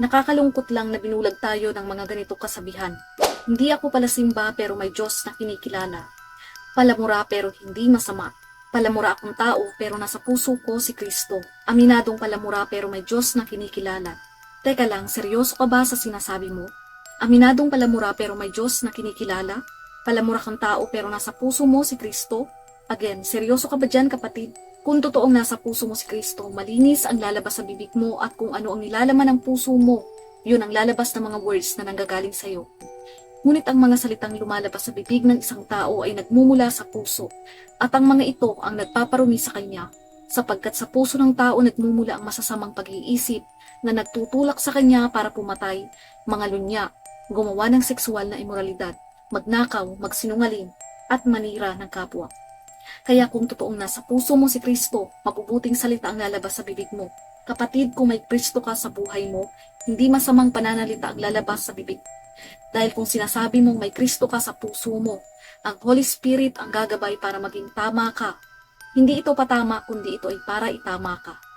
Nakakalungkot lang na binulag tayo ng mga ganito kasabihan. Hindi ako palasimba pero may Diyos na kinikilala. Palamura pero hindi masama. Palamura akong tao pero nasa puso ko si Kristo. Aminadong palamura pero may Diyos na kinikilala. Teka lang, seryoso ka ba sa sinasabi mo? Aminadong palamura pero may Diyos na kinikilala? Palamura kang tao pero nasa puso mo si Kristo? Again, seryoso ka ba dyan kapatid? Kung totoong nasa puso mo si Kristo, malinis ang lalabas sa bibig mo at kung ano ang nilalaman ng puso mo, yun ang lalabas ng mga words na nanggagaling sa'yo. Ngunit ang mga salitang lumalabas sa bibig ng isang tao ay nagmumula sa puso at ang mga ito ang nagpaparumi sa kanya sapagkat sa puso ng tao nagmumula ang masasamang pag-iisip na nagtutulak sa kanya para pumatay, mga lunya, gumawa ng sexual na imoralidad, magnakaw, magsinungaling, at manira ng kapwa. Kaya kung totoong nasa puso mo si Kristo, mapubuting salita ang lalabas sa bibig mo. Kapatid, kung may Kristo ka sa buhay mo, hindi masamang pananalita ang lalabas sa bibig. Dahil kung sinasabi mong may Kristo ka sa puso mo, ang Holy Spirit ang gagabay para maging tama ka. Hindi ito patama, kundi ito ay para itama ka.